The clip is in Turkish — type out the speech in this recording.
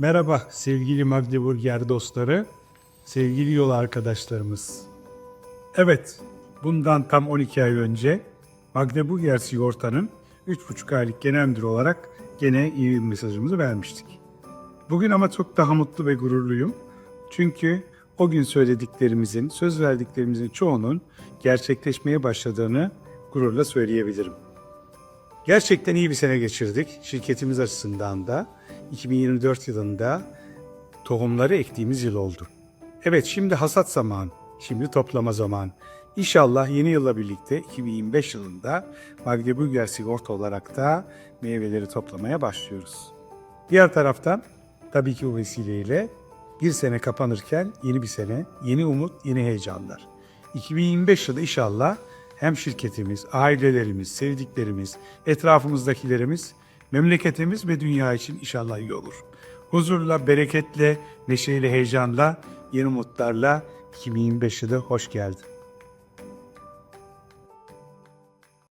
Merhaba sevgili Magdeburger dostları, sevgili yol arkadaşlarımız. Evet, bundan tam 12 ay önce Magdeburger Sigorta'nın 3,5 aylık genel müdürü olarak gene iyi mesajımızı vermiştik. Bugün ama çok daha mutlu ve gururluyum. Çünkü o gün söylediklerimizin, söz verdiklerimizin çoğunun gerçekleşmeye başladığını gururla söyleyebilirim. Gerçekten iyi bir sene geçirdik. Şirketimiz açısından da 2024 yılında tohumları ektiğimiz yıl oldu. Evet şimdi hasat zamanı, şimdi toplama zamanı. İnşallah yeni yılla birlikte 2025 yılında Magdeburger Sigorta olarak da meyveleri toplamaya başlıyoruz. Diğer taraftan tabii ki bu vesileyle bir sene kapanırken yeni bir sene, yeni umut, yeni heyecanlar. 2025 yılı inşallah hem şirketimiz, ailelerimiz, sevdiklerimiz, etrafımızdakilerimiz, memleketimiz ve dünya için inşallah iyi olur. Huzurla, bereketle, neşeyle, heyecanla, yeni umutlarla 2025 yılı hoş geldi.